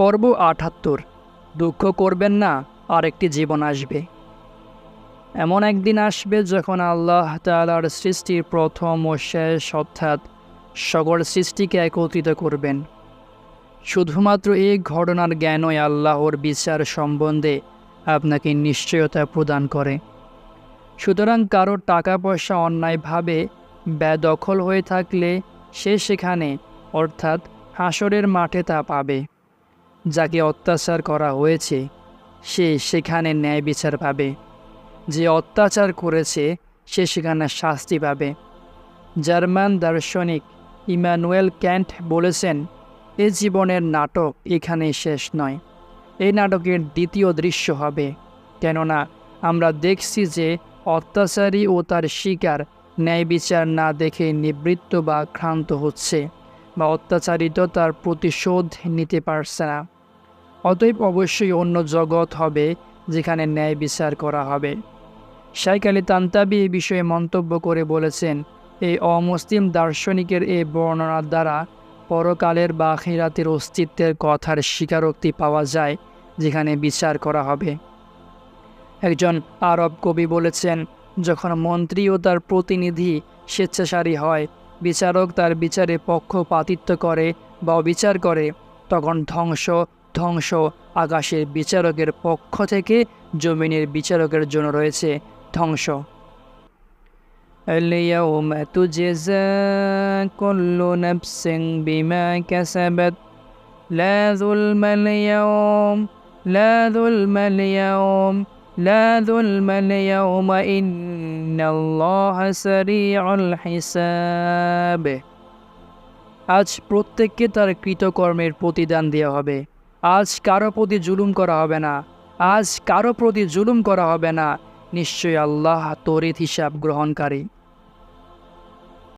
পর্ব আটাত্তর দুঃখ করবেন না, আরেকটি জীবন আসবে। এমন একদিন আসবে যখন আল্লাহ তালার সৃষ্টির প্রথম ও শেষ অর্থাৎ সকল সৃষ্টিকে একত্রিত করবেন। শুধুমাত্র এই ঘটনার জ্ঞানই আল্লাহর বিচার সম্বন্ধে আপনাকে নিশ্চয়তা প্রদান করে। সুতরাং কারও টাকা পয়সা অন্যায়ভাবে বেদখল হয়ে থাকলে সে সেখানে, অর্থাৎ হাসরের মাঠে তা পাবে। যাকে অত্যাচার করা হয়েছে, সে সেখানে ন্যায় বিচার পাবে। যে অত্যাচার করেছে, সে সেখানে শাস্তি পাবে। জার্মান দার্শনিক ইমানুয়েল ক্যান্ট বলেছেন, এ জীবনের নাটক এখানেই শেষ নয়। এই নাটকের দ্বিতীয় দৃশ্য হবে। কেননা, আমরা দেখছি যে অত্যাচারী ও তার শিকার ন্যায় বিচার না দেখে নিবৃত্ত বা ক্ষান্ত হচ্ছে। বা অত্যাচারিত তার প্রতিশোধ নিতে পারছে না। অতএব অবশ্যই অন্য জগৎ হবে যেখানে ন্যায় বিচার করা হবে। শাইক আলী তান্তাবি এই বিষয়ে মন্তব্য করে বলেছেন, এই অমুসলিম দার্শনিকের এই বর্ণনার দ্বারা পরকালের বা খিরাতের অস্তিত্বের কথার স্বীকারোক্তি পাওয়া যায় যেখানে বিচার করা হবে। একজন আরব কবি বলেছেন, যখন মন্ত্রী ও তার প্রতিনিধি স্বেচ্ছাসারী হয় বিচারক তার বিচারে পক্ষপাতিত্ব করে বা অবিচার করে তখন ধ্বংস ধ্বংস আকাশের বিচারকের পক্ষ থেকে জমিনের বিচারকের জন্য রয়েছে ধ্বংস اليوم تجزى كل نفس بما كسبت لا ظلم اليوم لا ظلم اليوم لا ظلم اليوم إن হিসাবে আজ প্রত্যেককে তার কৃতকর্মের প্রতিদান দেওয়া হবে। আজ কারও প্রতি জুলুম করা হবে না। আজ কারও প্রতি জুলুম করা হবে না। নিশ্চয়ই আল্লাহ তরিত হিসাব গ্রহণকারী।